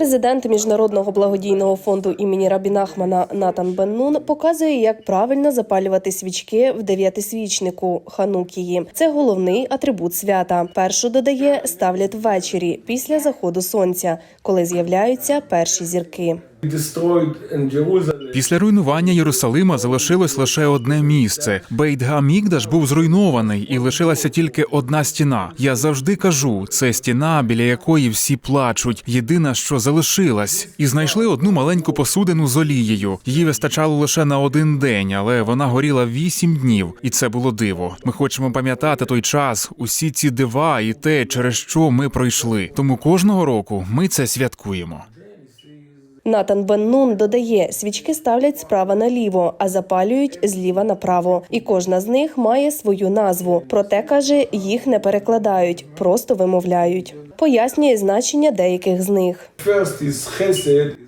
Президент міжнародного благодійного фонду імені Рабінахмана Натан Беннун показує, як правильно запалювати свічки в дев'ятисвічнику Ханукії. Це головний атрибут свята. Першу додає ставлять ввечері після заходу сонця, коли з'являються перші зірки. Після руйнування Єрусалима залишилось лише одне місце. Бейт Мігдаш був зруйнований, і лишилася тільки одна стіна. Я завжди кажу, це стіна, біля якої всі плачуть. Єдина, що залишилась, і знайшли одну маленьку посудину з олією. Її вистачало лише на один день, але вона горіла вісім днів, і це було диво. Ми хочемо пам'ятати той час, усі ці дива і те, через що ми пройшли. Тому кожного року ми це святкуємо. Натан Беннун додає, свічки ставлять справа наліво, а запалюють зліва направо. І кожна з них має свою назву. Проте каже, їх не перекладають, просто вимовляють. Пояснює значення деяких з них.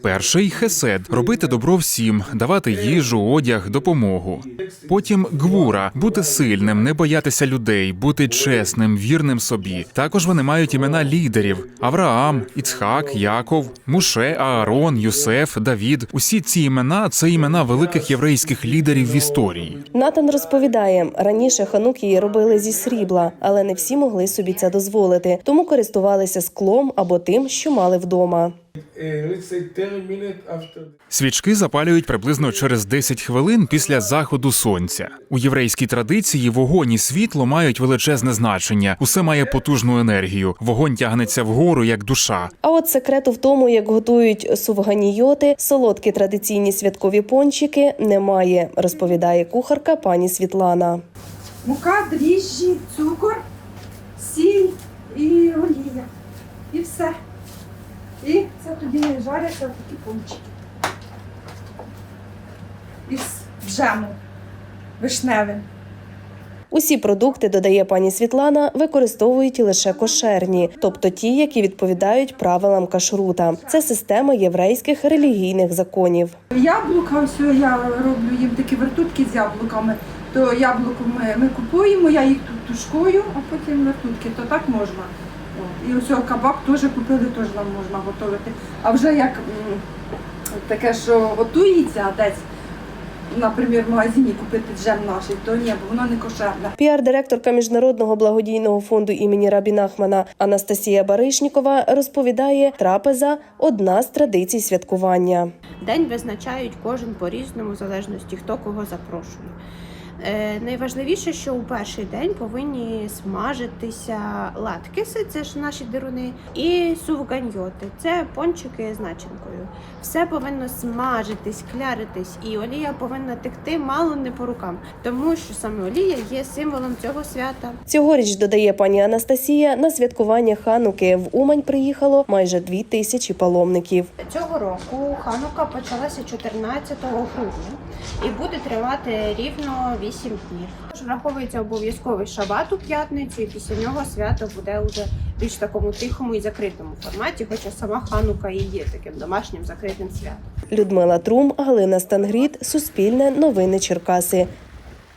Перший хесед робити добро всім, давати їжу, одяг, допомогу. Потім гвура бути сильним, не боятися людей, бути чесним, вірним собі. Також вони мають імена лідерів: Авраам, Іцхак, Яков, Муше, Аарон, Юсеф, Давід. Усі ці імена це імена великих єврейських лідерів в історії. Натан розповідає, раніше ханукії робили зі срібла, але не всі могли собі це дозволити, тому користувалися склом або тим, що мали вдома. Let's say 10 minutes after. Свічки запалюють приблизно через 10 хвилин після заходу сонця. У єврейській традиції вогонь і світло мають величезне значення. Усе має потужну енергію. Вогонь тягнеться вгору як душа. А от секрету в тому, як готують сувганійоти, солодкі традиційні святкові пончики, немає, розповідає кухарка пані Світлана. Мука, дріжджі, цукор, сіль і олія. І все. І це тоді такі пончики. Із джему вишневим. Усі продукти, додає пані Світлана, використовують лише кошерні, тобто ті, які відповідають правилам кашрута. Це система єврейських релігійних законів. Яблука, ось я роблю їм такі вертутки з яблуками. То яблуко ми, ми купуємо, я їх тут тушкую, а потім вертутки, то так можна. І ось кабак теж купили, теж нам можна готувати. А вже як м, таке, що готується десь, наприклад, в магазині купити джем наш, то ні, бо воно не кошерне. Піар-директорка міжнародного благодійного фонду імені Рабі Нахмана Анастасія Баришнікова розповідає, трапеза одна з традицій святкування. День визначають кожен по-різному, в залежності хто кого запрошує. Е, найважливіше, що у перший день повинні смажитися латкиси, це ж наші дируни, і сувганьйоти, це пончики з начинкою. Все повинно смажитись, кляритись, і олія повинна текти мало не по рукам, тому що саме олія є символом цього свята. Цьогоріч додає пані Анастасія на святкування Хануки в Умань приїхало майже дві тисячі паломників. Цього року ханука почалася 14 грудня і буде тривати рівно 8 днів. Враховується обов'язковий шабат у п'ятницю, і після нього свято буде уже більш такому тихому і закритому форматі, хоча сама ханука і є таким домашнім закритим святом. Людмила Трум, Галина Стангріт, Суспільне, Новини Черкаси.